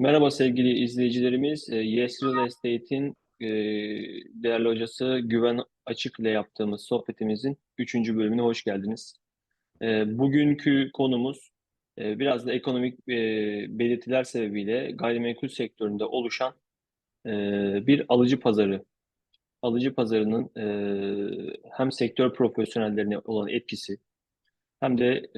Merhaba sevgili izleyicilerimiz. E, Yes Real Estate'in e, değerli hocası Güven Açık ile yaptığımız sohbetimizin 3. bölümüne hoş geldiniz. E, bugünkü konumuz e, biraz da ekonomik e, belirtiler sebebiyle gayrimenkul sektöründe oluşan bir alıcı pazarı. Alıcı pazarının hem sektör profesyonellerine olan etkisi hem de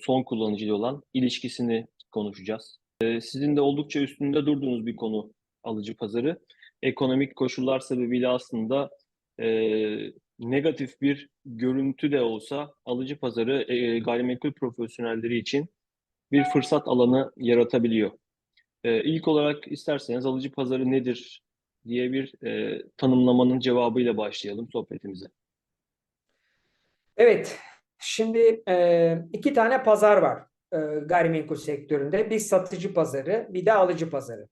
son kullanıcıyla olan ilişkisini konuşacağız. E, sizin de oldukça üstünde durduğunuz bir konu alıcı pazarı. Ekonomik koşullar sebebiyle aslında e, negatif bir görüntü de olsa alıcı pazarı e, gayrimenkul profesyonelleri için bir fırsat alanı yaratabiliyor. E, ilk olarak isterseniz alıcı pazarı nedir diye bir e, tanımlamanın cevabıyla başlayalım sohbetimize. Evet, şimdi e, iki tane pazar var e, gayrimenkul sektöründe. Bir satıcı pazarı, bir de alıcı pazarı.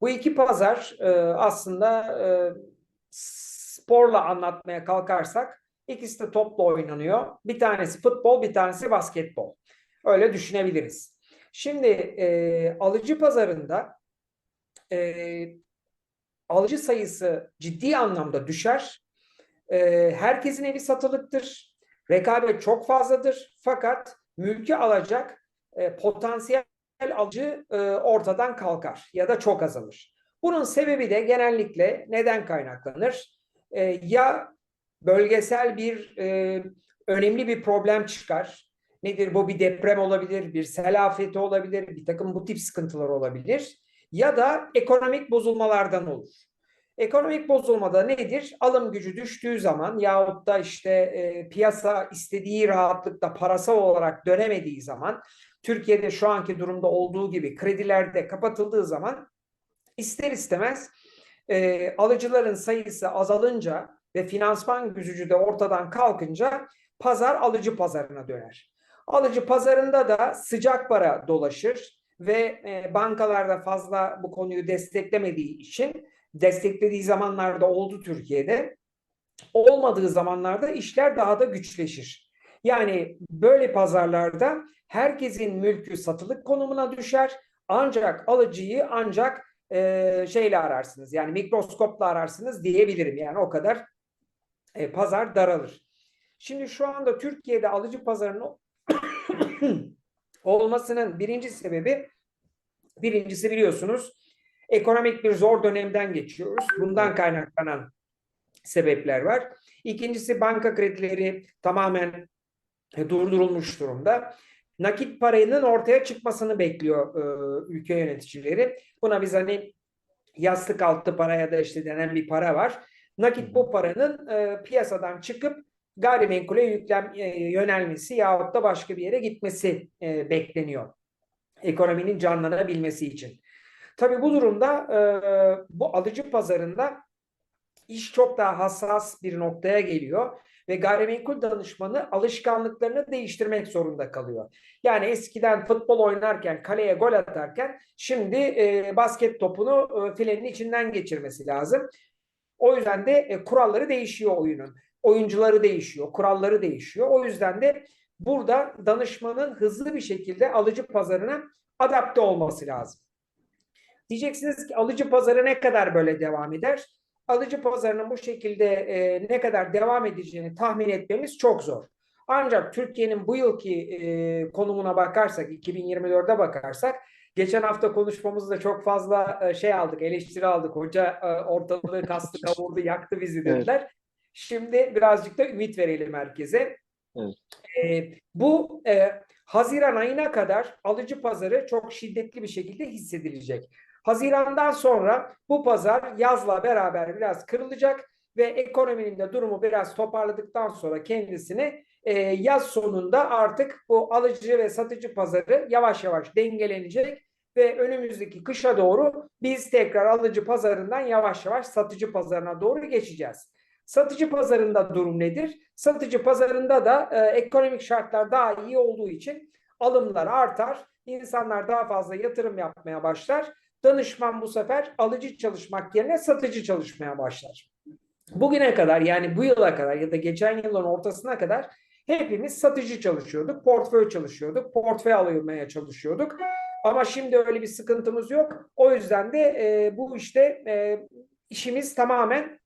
Bu iki pazar e, aslında e, sporla anlatmaya kalkarsak ikisi de topla oynanıyor. Bir tanesi futbol, bir tanesi basketbol. Öyle düşünebiliriz. Şimdi e, alıcı pazarında e, alıcı sayısı ciddi anlamda düşer. E, herkesin evi satılıktır. Rekabet çok fazladır. Fakat mülkü alacak e, potansiyel alıcı e, ortadan kalkar ya da çok azalır. Bunun sebebi de genellikle neden kaynaklanır? E, ya bölgesel bir e, önemli bir problem çıkar. Nedir bu? Bir deprem olabilir, bir sel afeti olabilir, bir takım bu tip sıkıntılar olabilir. Ya da ekonomik bozulmalardan olur. Ekonomik bozulmada nedir? Alım gücü düştüğü zaman yahut da işte e, piyasa istediği rahatlıkta parasal olarak dönemediği zaman Türkiye'de şu anki durumda olduğu gibi kredilerde kapatıldığı zaman ister istemez e, alıcıların sayısı azalınca ve finansman gücü de ortadan kalkınca pazar alıcı pazarına döner. Alıcı pazarında da sıcak para dolaşır ve e, bankalarda fazla bu konuyu desteklemediği için desteklediği zamanlarda oldu Türkiye'de. Olmadığı zamanlarda işler daha da güçleşir. Yani böyle pazarlarda herkesin mülkü satılık konumuna düşer. Ancak alıcıyı ancak e, şeyle ararsınız. Yani mikroskopla ararsınız diyebilirim. Yani o kadar e, pazar daralır. Şimdi şu anda Türkiye'de alıcı pazarının olmasının birinci sebebi birincisi biliyorsunuz ekonomik bir zor dönemden geçiyoruz. Bundan kaynaklanan sebepler var. İkincisi banka kredileri tamamen durdurulmuş durumda. Nakit paranın ortaya çıkmasını bekliyor e, ülke yöneticileri. Buna biz hani yastık altı para ya da işte denen bir para var. Nakit bu paranın e, piyasadan çıkıp gayrimenkule yüklem e, yönelmesi yahut da başka bir yere gitmesi e, bekleniyor. Ekonominin canlanabilmesi için. Tabii bu durumda e, bu alıcı pazarında iş çok daha hassas bir noktaya geliyor ve gayrimenkul danışmanı alışkanlıklarını değiştirmek zorunda kalıyor. Yani eskiden futbol oynarken kaleye gol atarken şimdi e, basket topunu e, filenin içinden geçirmesi lazım. O yüzden de e, kuralları değişiyor oyunun. Oyuncuları değişiyor, kuralları değişiyor. O yüzden de burada danışmanın hızlı bir şekilde alıcı pazarına adapte olması lazım. Diyeceksiniz ki alıcı pazarı ne kadar böyle devam eder? Alıcı pazarının bu şekilde e, ne kadar devam edeceğini tahmin etmemiz çok zor. Ancak Türkiye'nin bu yılki e, konumuna bakarsak, 2024'e bakarsak, geçen hafta konuşmamızda çok fazla e, şey aldık, eleştiri aldık. Hoca e, ortalığı kastı, kavurdu, yaktı bizi dediler. Evet. Şimdi birazcık da ümit verelim herkese. Evet. E, bu e, Haziran ayına kadar alıcı pazarı çok şiddetli bir şekilde hissedilecek. Hazirandan sonra bu pazar yazla beraber biraz kırılacak ve ekonominin de durumu biraz toparladıktan sonra kendisini e, yaz sonunda artık bu alıcı ve satıcı pazarı yavaş yavaş dengelenecek ve önümüzdeki kışa doğru biz tekrar alıcı pazarından yavaş yavaş satıcı pazarına doğru geçeceğiz. Satıcı pazarında durum nedir? Satıcı pazarında da e, ekonomik şartlar daha iyi olduğu için alımlar artar, insanlar daha fazla yatırım yapmaya başlar danışman bu sefer alıcı çalışmak yerine satıcı çalışmaya başlar. Bugüne kadar yani bu yıla kadar ya da geçen yılın ortasına kadar hepimiz satıcı çalışıyorduk, portföy çalışıyorduk, portföy almaya çalışıyorduk. Ama şimdi öyle bir sıkıntımız yok. O yüzden de e, bu işte e, işimiz tamamen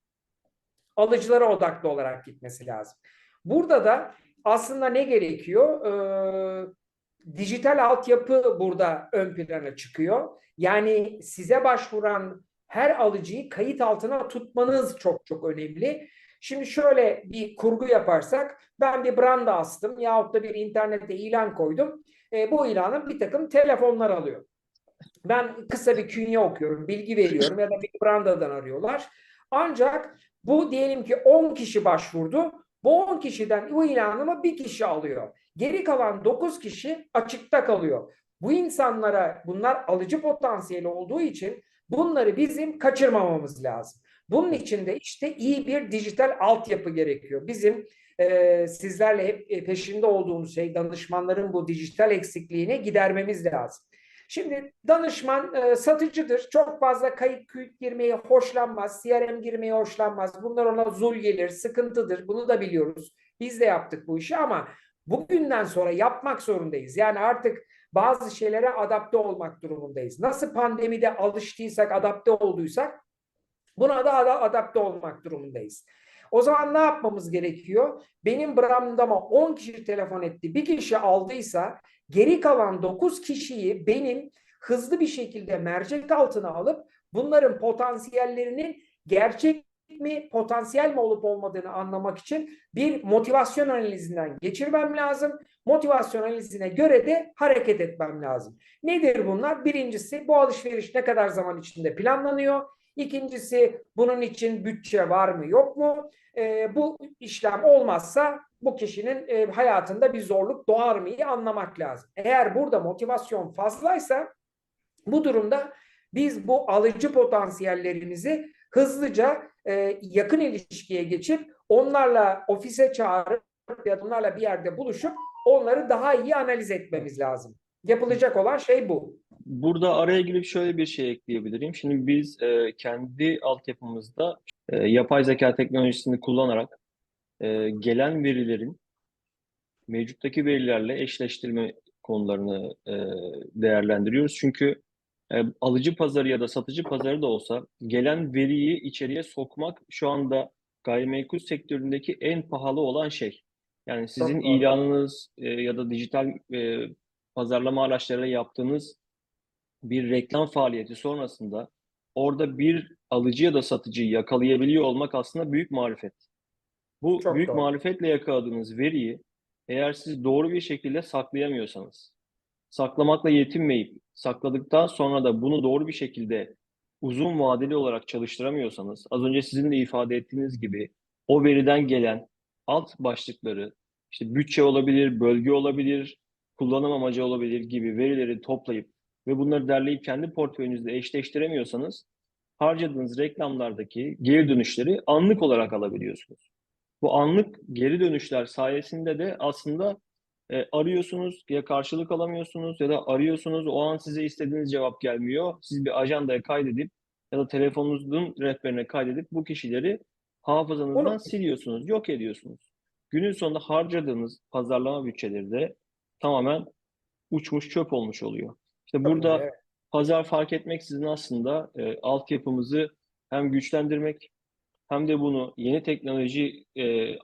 alıcılara odaklı olarak gitmesi lazım. Burada da aslında ne gerekiyor? Ee, dijital altyapı burada ön plana çıkıyor. Yani size başvuran her alıcıyı kayıt altına tutmanız çok çok önemli. Şimdi şöyle bir kurgu yaparsak ben bir branda astım yahut da bir internette ilan koydum. E, bu ilanın bir takım telefonlar alıyor. Ben kısa bir künye okuyorum, bilgi veriyorum ya da bir brandadan arıyorlar. Ancak bu diyelim ki 10 kişi başvurdu. Bu 10 kişiden bu ilanımı bir kişi alıyor. Geri kalan 9 kişi açıkta kalıyor. Bu insanlara bunlar alıcı potansiyeli olduğu için bunları bizim kaçırmamamız lazım. Bunun için de işte iyi bir dijital altyapı gerekiyor. Bizim e, sizlerle hep e, peşinde olduğumuz şey danışmanların bu dijital eksikliğini gidermemiz lazım. Şimdi danışman e, satıcıdır. Çok fazla kayıt kuyut girmeye hoşlanmaz. CRM girmeye hoşlanmaz. Bunlar ona zul gelir, sıkıntıdır. Bunu da biliyoruz. Biz de yaptık bu işi ama bugünden sonra yapmak zorundayız. Yani artık bazı şeylere adapte olmak durumundayız. Nasıl pandemide alıştıysak, adapte olduysak buna da adapte olmak durumundayız. O zaman ne yapmamız gerekiyor? Benim brandama 10 kişi telefon etti. Bir kişi aldıysa geri kalan 9 kişiyi benim hızlı bir şekilde mercek altına alıp bunların potansiyellerinin gerçek mi, potansiyel mi olup olmadığını anlamak için bir motivasyon analizinden geçirmem lazım. Motivasyon analizine göre de hareket etmem lazım. Nedir bunlar? Birincisi bu alışveriş ne kadar zaman içinde planlanıyor? İkincisi bunun için bütçe var mı yok mu? E, bu işlem olmazsa bu kişinin e, hayatında bir zorluk doğar mıyı anlamak lazım. Eğer burada motivasyon fazlaysa bu durumda biz bu alıcı potansiyellerimizi hızlıca e, yakın ilişkiye geçip onlarla ofise çağırıp ya da onlarla bir yerde buluşup onları daha iyi analiz etmemiz lazım. Yapılacak olan şey bu. Burada araya girip şöyle bir şey ekleyebilirim. Şimdi biz e, kendi altyapımızda e, yapay zeka teknolojisini kullanarak e, gelen verilerin mevcuttaki verilerle eşleştirme konularını e, değerlendiriyoruz. Çünkü e, alıcı pazarı ya da satıcı pazarı da olsa gelen veriyi içeriye sokmak şu anda gayrimenkul sektöründeki en pahalı olan şey. Yani sizin Çok ilanınız e, ya da dijital e, pazarlama araçlarıyla yaptığınız bir reklam faaliyeti sonrasında orada bir alıcı ya da satıcıyı yakalayabiliyor olmak aslında büyük marifet. Bu Çok büyük doğru. marifetle yakaladığınız veriyi eğer siz doğru bir şekilde saklayamıyorsanız, saklamakla yetinmeyip sakladıktan sonra da bunu doğru bir şekilde uzun vadeli olarak çalıştıramıyorsanız, az önce sizin de ifade ettiğiniz gibi o veriden gelen alt başlıkları, işte bütçe olabilir, bölge olabilir, kullanım amacı olabilir gibi verileri toplayıp ve bunları derleyip kendi portföyünüzde eşleştiremiyorsanız harcadığınız reklamlardaki geri dönüşleri anlık olarak alabiliyorsunuz. Bu anlık geri dönüşler sayesinde de aslında e, arıyorsunuz ya karşılık alamıyorsunuz ya da arıyorsunuz o an size istediğiniz cevap gelmiyor. Siz bir ajandaya kaydedip ya da telefonunuzun rehberine kaydedip bu kişileri hafızanızdan Onu- siliyorsunuz, yok ediyorsunuz. Günün sonunda harcadığınız pazarlama bütçeleri de tamamen uçmuş çöp olmuş oluyor. İşte burada Evet. pazar fark etmeksizin aslında e, altyapımızı hem güçlendirmek hem de bunu yeni teknoloji e,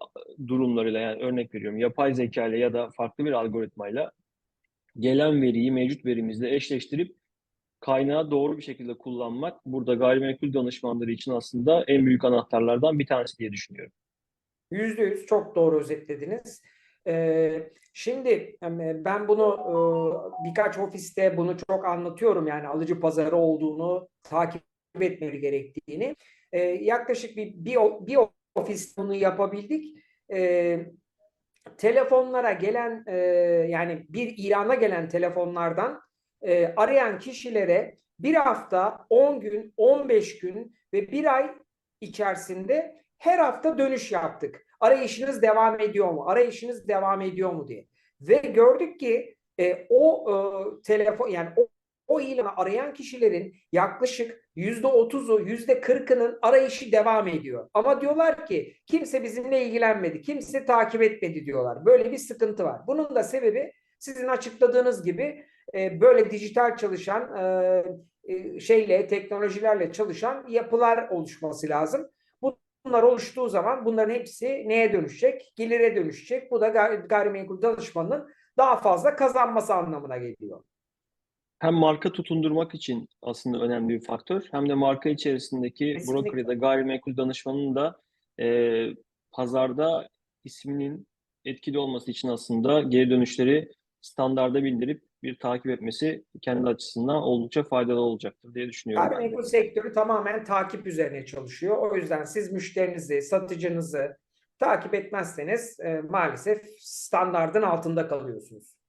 durumlarıyla yani örnek veriyorum yapay zeka ile ya da farklı bir algoritmayla gelen veriyi mevcut verimizle eşleştirip kaynağı doğru bir şekilde kullanmak burada gayrimenkul danışmanları için aslında en büyük anahtarlardan bir tanesi diye düşünüyorum. Yüzde yüz çok doğru özetlediniz. Ee, şimdi em, ben bunu e, birkaç ofiste bunu çok anlatıyorum yani alıcı pazarı olduğunu takip etmeleri gerektiğini. Ee, yaklaşık bir, bir, bir ofis bunu yapabildik. Ee, telefonlara gelen e, yani bir ilana gelen telefonlardan e, arayan kişilere bir hafta, 10 gün, 15 gün ve bir ay içerisinde her hafta dönüş yaptık. Arayışınız devam ediyor mu? Arayışınız devam ediyor mu diye. Ve gördük ki e, o e, telefon yani o, o ilanı arayan kişilerin yaklaşık yüzde otuzu, yüzde kırkının arayışı devam ediyor. Ama diyorlar ki kimse bizimle ilgilenmedi, kimse takip etmedi diyorlar. Böyle bir sıkıntı var. Bunun da sebebi sizin açıkladığınız gibi e, böyle dijital çalışan e, e, şeyle teknolojilerle çalışan yapılar oluşması lazım. Bunlar oluştuğu zaman bunların hepsi neye dönüşecek? Gelire dönüşecek. Bu da gay- gayrimenkul danışmanının daha fazla kazanması anlamına geliyor. Hem marka tutundurmak için aslında önemli bir faktör, hem de marka içerisindeki Kesinlikle. broker ya da gayrimenkul danışmanının da e, pazarda isminin etkili olması için aslında geri dönüşleri standarda bildirip bir takip etmesi kendi açısından oldukça faydalı olacaktır diye düşünüyorum. Gayrimenkul sektörü tamamen takip üzerine çalışıyor. O yüzden siz müşterinizi, satıcınızı takip etmezseniz e, maalesef standardın altında kalıyorsunuz.